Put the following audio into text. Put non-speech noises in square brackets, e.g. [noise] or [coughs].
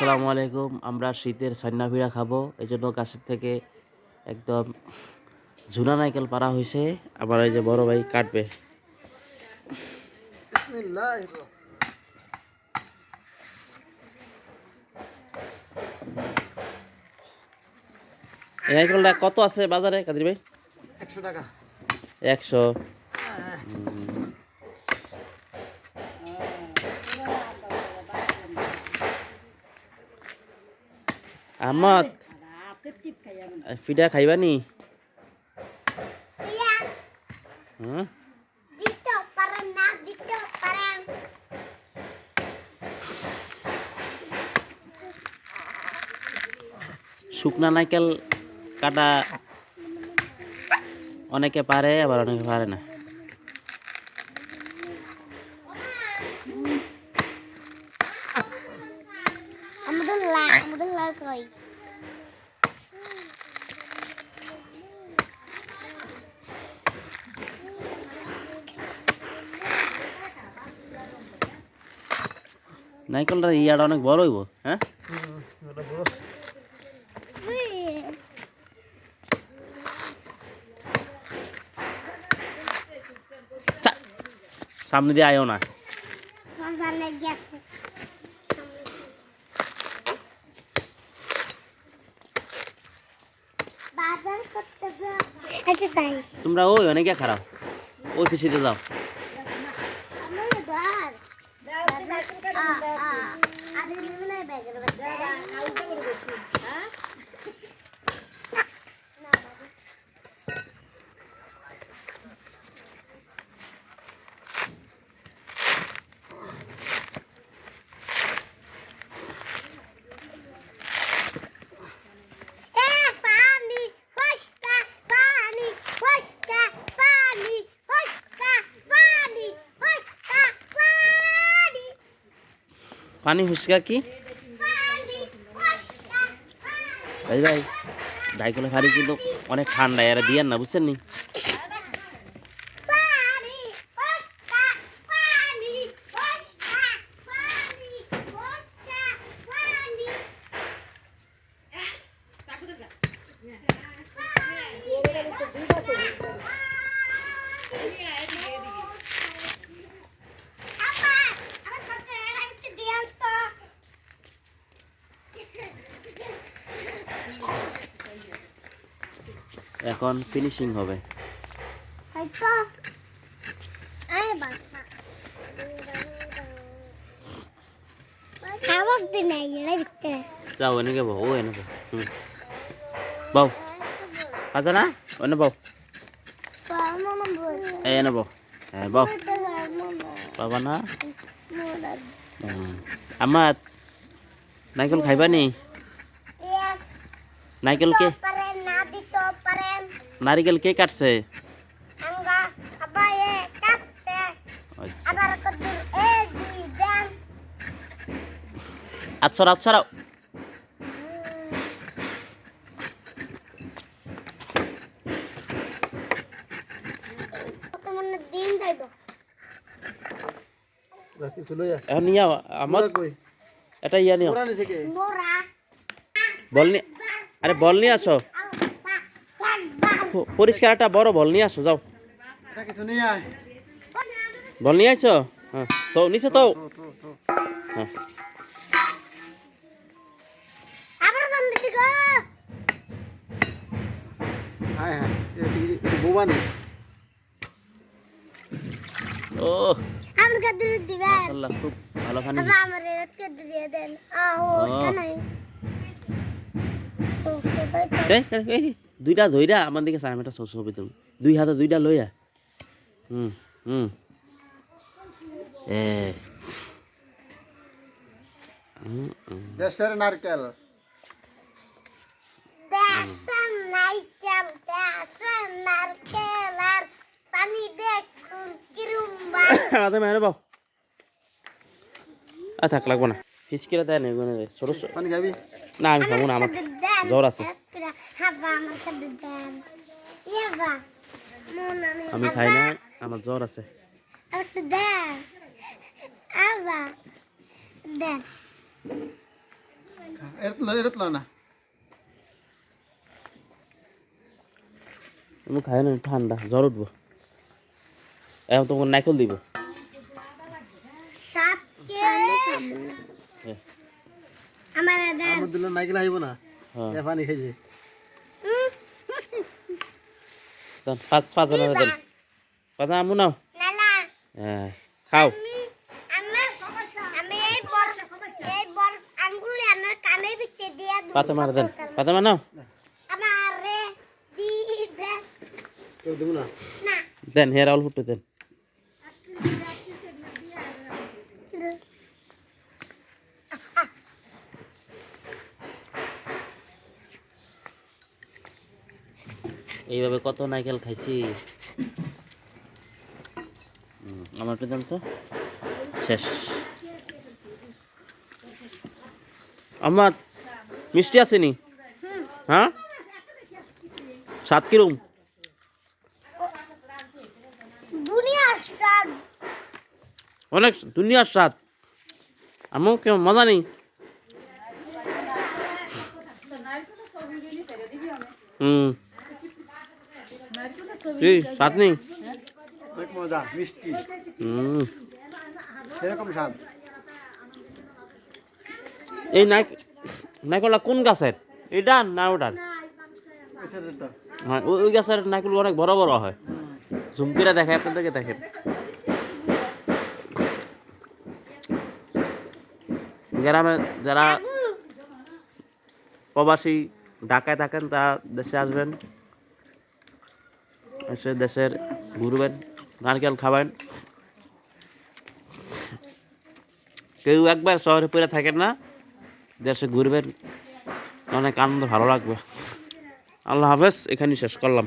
আসসালামু আলাইকুম। আমরা শীতের সান্না ভিড়া খাব। এই জন্য গাছের থেকে একদম ঝুনা নাইকেল পাড়া হয়েছে আবার এই যে বড় ভাই কাটবে। নাইকেলটা কত আছে বাজারে কাদির ভাই? একশো টাকা। একশো। আহমদ ফিডা খাইবা নি? হুম. শুকনা নাইকেল কাটা অনেকে পারে আবার অনেকে পারে না। আমাদের লা আমাদের লা কই? নাইকেলটা ইয়াটা অনেক বড় হইব হ্যাঁ ওটা বড় ছা, সামনে দিয়ে আয়ো না মাঝানে গেছে বাজার করতে আচ্ছা তাই তোমরা ওই অনেকে খারাপ ওই পিছিয়ে যাও আমি দার আ আ আরে নিমনে ব্যাগের পানি ফসকা পানি ফসকা পানি ফসকা পানি ফসকা পানি পানি হুসকা কি পানি ফসকা ভাই ভাই ডাইকলে ফাড়ি কিন্তু অনেক ঠান্ডা এরা দিয়ে না বুঝছেন নি পানি ফসকা পানি ফসকা পানি ফসকা পানি আপা আমার কত রাখতে দিয়াম তো এখন ফিনিশিং হবে। যাও এনেকে বউ ও এনে বউ পাতা না এনে বউ। এনে বউ হ্যাঁ বউ। তো না। আমার নাইকেল খাইবা নি? নাইকেল কে নারিকেল কে কাটছে? আচ্ছা। আবার কত এ দি দেন। আচ্ছা এটা ইয়া নিও বল নিয়ে আরে বল নিয়ে আসো। পরিষ্কার একটা বড় বল নিয়ে আসো যাও। এটা কিছু নেই বল নিয়ে আসো হ্যাঁ তো নিচে তো? হ্যাঁ। খুব ভালো দিয়ে দেন। দুইটা ধইরা আমার দিকে চার মিটার ছবি তুমি দুই হাতে দুইটা লইয়া। হুম হুম। দেশের নারকেল। দেশন নাই চাম দেশন নারকেল আর পানি দেখুন কিরুম্বা। [coughs] আমাদের মেহরে বাও আ থাক লাগবো না। ফিসকিরা দেয় না এগুলো ছোট পানি খাবি? না আমি খাব না আমার জ্বর আছে। মন আমি খাই না আমার জ্বর আছে। একটু দেন আবা দেন এরতলো এরতলো না। আমি খাই না ঠান্ডা জ্বর উঠবো। এখন তোমার নাইকল দিব। আমার দিলে নাইকেল আইব না। হ্যাঁ। পানি খাইছে। দেন পাঁচ পাঁচ দেন পাঁচ আমু নাও হ্যাঁ খাও। পাতা মার দেন পাতা মার নাও দেন হেয়ার অল ফুটে দেন। এইভাবে কত নাইকেল খাইছি? হুম, আমার একটু তো শেষ। আমার মিষ্টি আসেনি হ্যাঁ? সাত কিরম অনেক দুনিয়ার স্বাদ। আমার কেউ মজা নেই? হুম কি স্বাদ নেই অনেক মজা মিষ্টি। হুম। সেরকম স্বাদ। এই নাইক নাইকলটা কোন গাছের? এটা না ওটার হ্যাঁ ওই ওই গাছের নাইকল অনেক বড় বড় হয়। ঝুমকিটা দেখে আপনাদেরকে দেখেন গ্রামে যারা প্রবাসী ঢাকায় থাকেন তারা দেশে আসবেন। এসে দেশের ঘুরবেন, নারকেল খাবেন। কেউ একবার শহরে পড়ে থাকেন না, দেশে ঘুরবেন। অনেক আনন্দ, ভালো লাগবে। আল্লাহ হাফেজ, এখানেই শেষ করলাম।